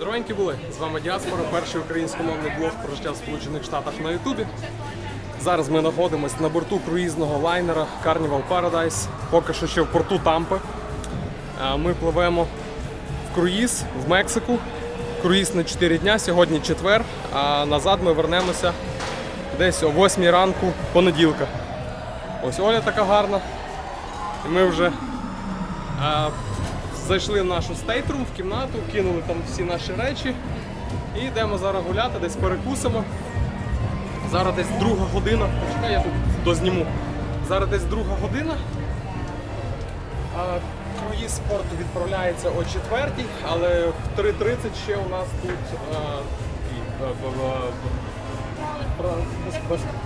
Здоровенькі були! З вами Діаспора, перший українськомовний блог про життя в Сполучених Штатах на Ютубі. Зараз ми знаходимося на борту круїзного лайнера Carnival Paradise, поки що ще в порту Тампи. Е, Ми пливемо в круїз в Мексику. Круїз на 4 дня, сьогодні четвер, а назад ми вернемося десь о 8 ранку понеділка. Ось Оля така гарна. І ми вже е, зайшли в нашу стейтрум в кімнату, кинули там всі наші речі і йдемо зараз гуляти, десь перекусимо. Зараз десь друга година. Почекай, я тут дозніму. Зараз десь друга година. Круїз спорту відправляється о 4, але в 3.30 ще у нас тут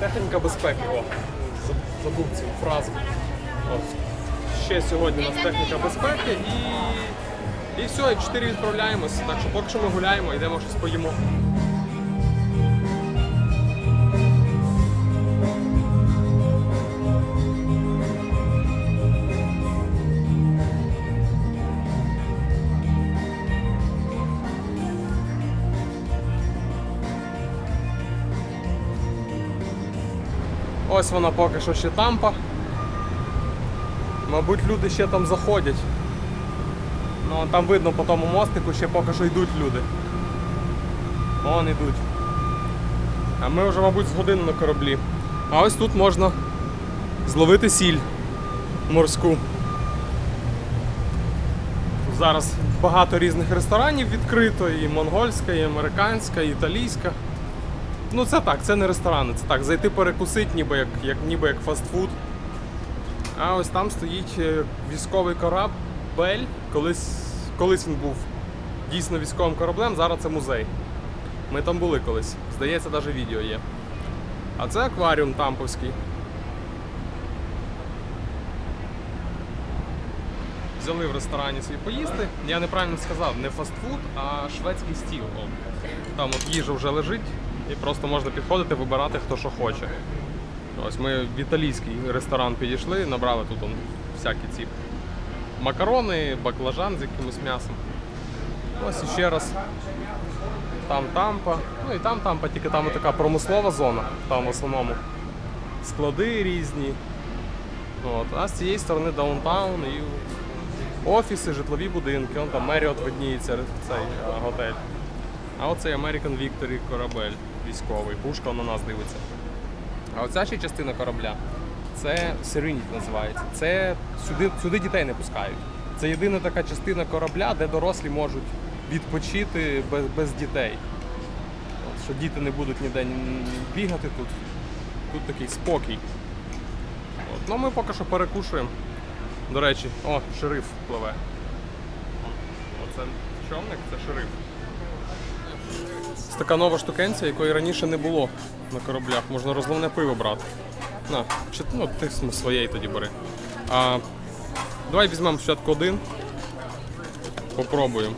техніка безпеки. О, забув цю фразу. Ще сьогодні у нас техніка безпеки і, і все, і 4 відправляємось. Так що поки що ми гуляємо, йдемо щось поїмо. Ось вона поки що ще тампа. Мабуть, люди ще там заходять. Ну, там видно по тому мостику, ще поки що йдуть люди. Вон йдуть. А ми вже, мабуть, з години на кораблі. А ось тут можна зловити сіль морську. Зараз багато різних ресторанів відкрито, і монгольська, і американська, і італійська. Ну це так, це не ресторани, це так, зайти перекусити, ніби як, як, ніби як фастфуд. А ось там стоїть е, військовий корабель. Колись, колись він був дійсно військовим кораблем, зараз це музей. Ми там були колись. Здається, навіть відео є. А це акваріум тамповський. Взяли в ресторані свій поїсти. Я неправильно сказав, не фастфуд, а шведський стіл. Там от їжа вже лежить, і просто можна підходити, вибирати хто що хоче. Ось ми в італійський ресторан підійшли, набрали тут он, всякі ці макарони, баклажан з якимось м'ясом. Ось іще раз. Там тампа. Ну і там тампа, тільки там така промислова зона, там в основному. Склади різні. От. А з цієї сторони даунтаун і офіси, житлові будинки. Вон там Меріот видніється цей готель. А оцей American Victory корабель військовий. Пушка на нас дивиться. А оця ще частина корабля це Serenity називається. Це сюди, сюди дітей не пускають. Це єдина така частина корабля, де дорослі можуть відпочити без, без дітей. От, що діти не будуть ніде бігати тут. Тут такий спокій. От. Ну ми поки що перекушуємо. До речі, о, шериф пливе. Оце човник, це шериф. Це така нова штукенція, якої раніше не було на кораблях. Можна розливне пиво брати. На, чи, ну, ти своєї тоді бери. А, давай візьмемо спочатку один. Попробуємо.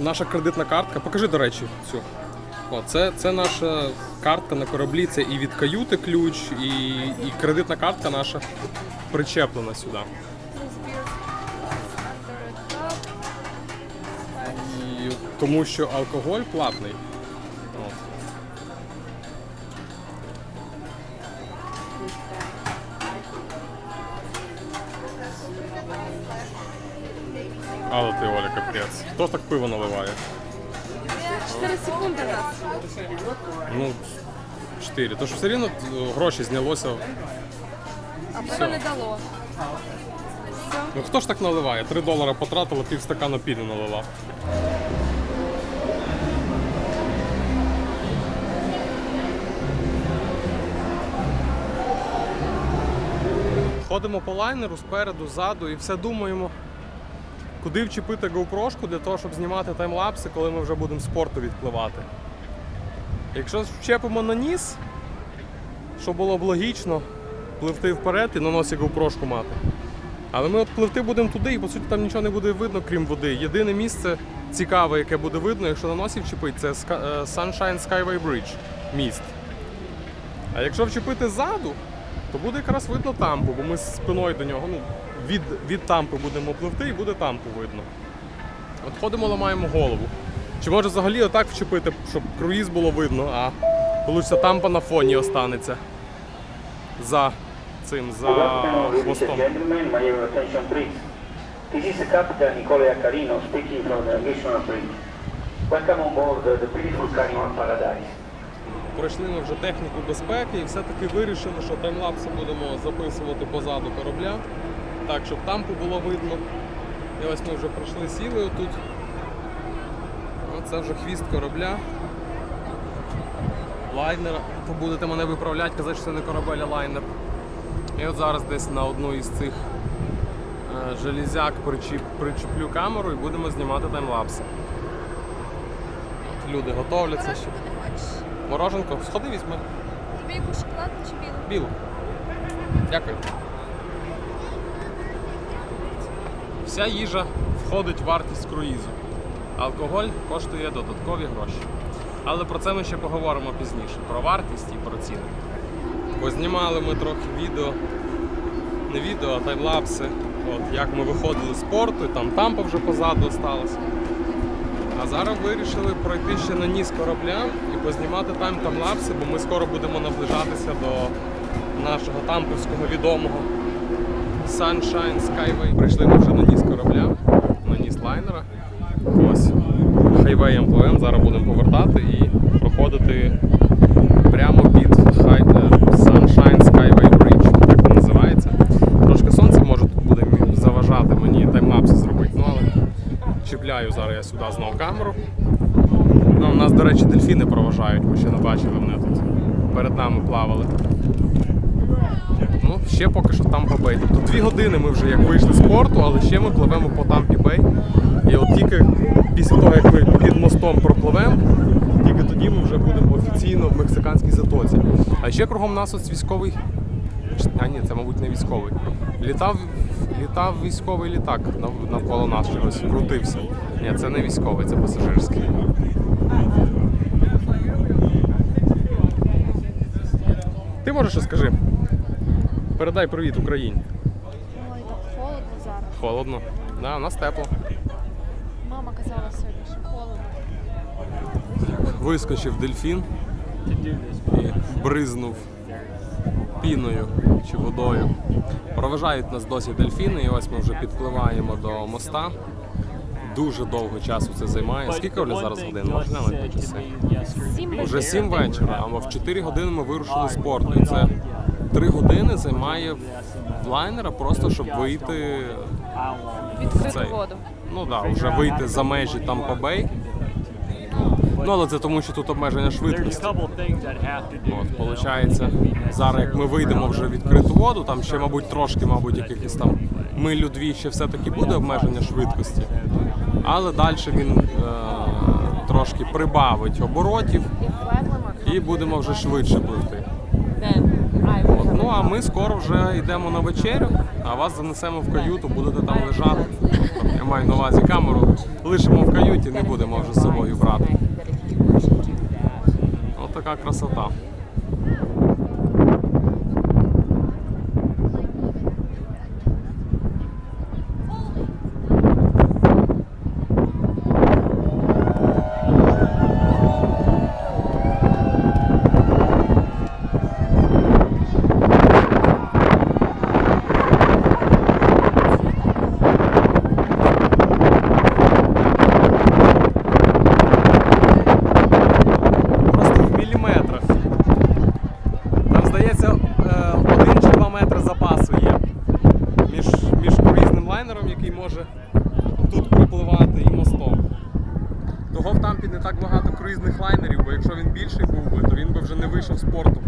Наша кредитна картка. Покажи, до речі, цю. О, це, це наша картка на кораблі, це і від каюти ключ, і, і кредитна картка наша причеплена сюди. Тому що алкоголь платний. От. Але ти Оля капець. Хто так пиво наливає? 4 секунди нас. Ну, 4. Тож все рівно е, гроші знялося. А пиво не дало. Ну хто ж так наливає? 3 долари потратили, пів стакана піни наливав. Ходимо по лайнеру спереду, ззаду і все думаємо, куди вчепити GoPro для того, щоб знімати таймлапси, коли ми вже будемо з порту відпливати. Якщо вчепимо на ніс, що було б логічно, пливти вперед і на носі GoPro мати. Але ми от пливти будемо туди, і по суті там нічого не буде видно, крім води. Єдине місце цікаве, яке буде видно, якщо на носі вчепити, це е, Sunshine Skyway Bridge міст. А якщо вчепити ззаду, то буде якраз видно тампу, бо ми спиною до нього, ну, від, від тампи будемо пливти і буде тампу видно. От ходимо, ламаємо голову. Чи може взагалі отак вчепити, щоб круїз було видно, а получиться тампа на фоні останеться. За цим, за хвостом. This is the Captain Nicole Accarino speaking from the Missional Bridge. Welcome on board the beautiful Carnival Paradise. Пройшли ми вже техніку безпеки і все-таки вирішили, що таймлапси будемо записувати позаду корабля, так, щоб тампу було видно. І ось ми вже пройшли сіли отут. Оце вже хвіст корабля. Лайнера. Будете мене виправляти, казати, що це не корабель, а лайнер. І от зараз десь на одну із цих е, железяк причіп, причеплю камеру і будемо знімати таймлапси. Люди готовляться ще. Мороженко, сходи візьми. Тобі яку шоколадку чи білу? Білу. Дякую. Вся їжа входить в вартість круїзу. Алкоголь коштує додаткові гроші. Але про це ми ще поговоримо пізніше. Про вартість і про ціни. Познімали ми трохи відео. Не відео, а таймлапси. От, як ми виходили з порту, і там тампа вже позаду осталась. Зараз вирішили пройти ще на ніс корабля і познімати там таймлапси, бо ми скоро будемо наближатися до нашого тампівського відомого Sunshine Skyway. Прийшли ми вже на ніс корабля, на ніс лайнера. Ось хайвеєм пливемо, зараз будемо повертати і проходити прямо під хай... е, Sunshine Skyway Bridge, так він називається. Трошки сонце може тут буде мені заважати мені таймлапси зробити, ну але чіпляю зараз я сюди знову камеру. Ну, у нас, до речі, дельфіни проважають, ми ще не бачили, вони тут перед нами плавали. Ну, ще поки що Тампа Бей. Тобто дві години ми вже як вийшли з порту, але ще ми пливемо по Тампі Бей. І от тільки після того, як ми під мостом пропливемо, тільки тоді ми вже будемо офіційно в мексиканській затоці. А ще кругом нас ось військовий. А ні, це, мабуть, не військовий. Літав, літав військовий літак навколо нас чогось, крутився. Ні, це не військовий, це пасажирський. Ти можеш що скажи? Передай привіт Україні. Ой, так холодно зараз. Холодно. Да, у нас тепло. Мама казала сьогодні, що холодно. Вискочив дельфін і бризнув піною чи водою. Проважають нас досі дельфіни, і ось ми вже підпливаємо до моста. Дуже довго часу це займає. Скільки Оля зараз годин? Можна глянути часи? Сім Вже 7 вечора, а в 4 години ми вирушили з порту. І це 3 години займає лайнера просто, щоб вийти Відкриту цей. воду. Ну так, да, вже вийти за межі Тампа Бей. Ну, але це тому, що тут обмеження швидкості. От, виходить, зараз як ми вийдемо вже в відкриту воду, там ще, мабуть, трошки, мабуть, якихось там милю дві ще все-таки буде обмеження швидкості. Але далі він е, трошки прибавить оборотів і будемо вже швидше пливти. От, ну а ми скоро вже йдемо на вечерю, а вас занесемо в каюту, будете там лежати. Я маю на увазі камеру, лишимо в каюті, не будемо вже з собою брати. Ось така красота. Просто в міліметрах. Там, здається, е, один чи два метри запасу є між, між круїзним лайнером, який може тут пропливати, і мостом. Того